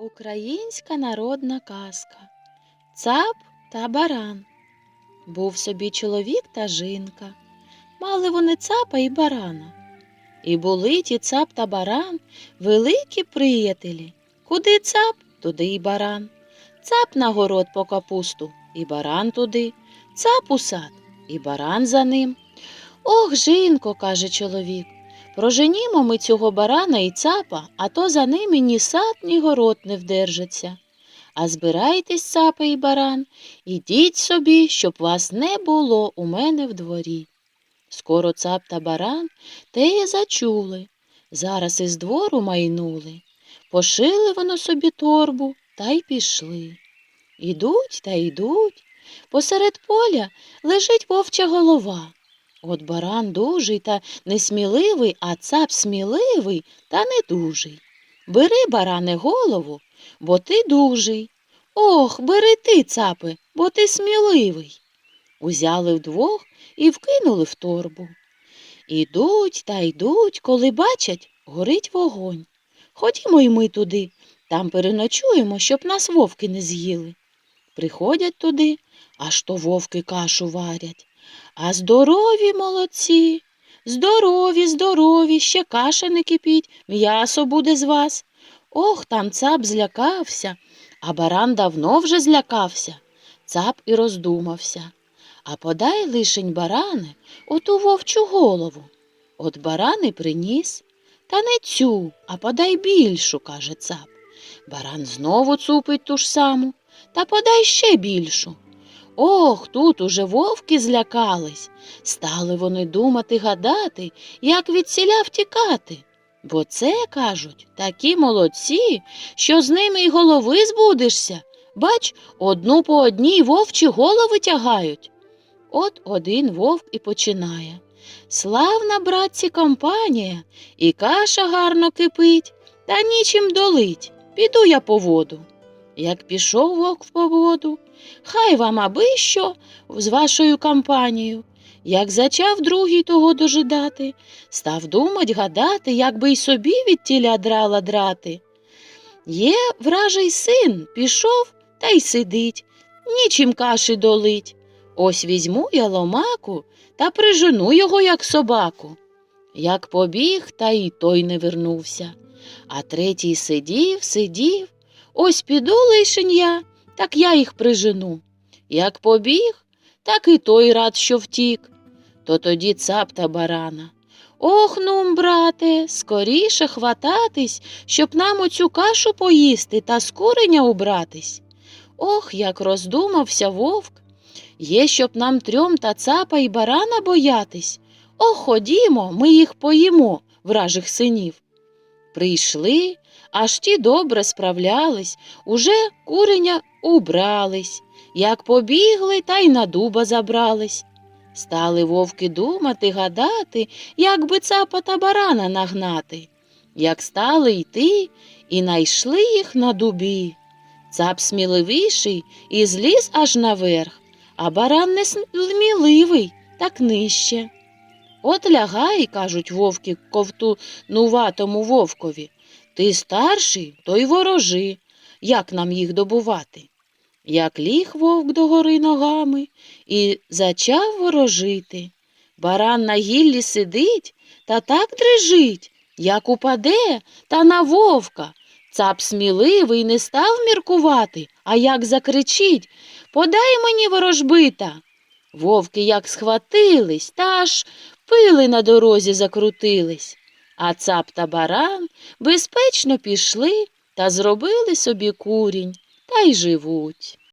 Українська народна казка Цап та баран. Був собі чоловік та жінка. Мали вони цапа і барана. І були ті цап та баран великі приятелі. Куди цап, туди й баран. Цап на город по капусту, і баран туди, цап у сад, і баран за ним. Ох, жінко, каже чоловік, Проженімо ми цього барана і цапа, а то за ними ні сад, ні город не вдержаться. А збирайтесь, цапа і баран, ідіть собі, щоб вас не було у мене в дворі. Скоро цап та баран те й зачули, зараз із двору майнули. Пошили воно собі торбу та й пішли. Ідуть та йдуть. Посеред поля лежить вовча голова. От баран дужий та несміливий, а цап сміливий та недужий. Бери, баране, голову, бо ти дужий. Ох, бери ти, цапи, бо ти сміливий. Узяли вдвох і вкинули в торбу. Ідуть та йдуть, коли бачать, горить вогонь. Ходімо й ми туди, там переночуємо, щоб нас вовки не з'їли. Приходять туди, аж то вовки кашу варять. А здорові молодці, здорові, здорові, ще каша не кипіть, м'ясо буде з вас. Ох, там цап злякався, а баран давно вже злякався. Цап і роздумався. А подай лишень баране оту вовчу голову. От баран і приніс. Та не цю, а подай більшу, каже цап. Баран знову цупить ту ж саму, та подай ще більшу. Ох, тут уже вовки злякались. Стали вони думати гадати, як від сіля втікати. Бо це, кажуть, такі молодці, що з ними й голови збудешся. Бач, одну по одній вовчі голови тягають. От один вовк і починає. Славна, братці, компанія, і каша гарно кипить, та нічим долить. Піду я по воду. Як пішов вовк по воду, хай вам аби що з вашою компанією. Як зачав другий того дожидати, став думать гадати, як би й собі від тіля драла драти. Є вражий син, пішов та й сидить, нічим каші долить. Ось візьму я ломаку та прижену його, як собаку. Як побіг, та й той не вернувся. А третій сидів, сидів. Ось піду лишень я, так я їх прижену. Як побіг, так і той рад, що втік. То тоді цап та барана. Ох нум, брате, скоріше хвататись, щоб нам оцю кашу поїсти та з куреня убратись. Ох, як роздумався вовк. Є, щоб нам трьом та цапа й барана боятись. Ох, ходімо, ми їх поїмо, вражих синів. Прийшли, аж ті добре справлялись, уже куреня убрались, як побігли, та й на дуба забрались. Стали вовки думати, гадати, як би цапа та барана нагнати. Як стали йти, і найшли їх на дубі. Цап сміливіший і зліз аж наверх, а баран не сміливий, так нижче. От лягай, кажуть вовки ковтунуватому вовкові. Ти старший, то й ворожи. Як нам їх добувати? Як ліг вовк догори ногами і зачав ворожити. Баран на гіллі сидить та так дрижить, як упаде, та на вовка. Цап сміливий не став міркувати, а як закричить Подай мені ворожбита. Вовки як схватились, та аж пили на дорозі закрутились. А цап та баран безпечно пішли та зробили собі курінь та й живуть.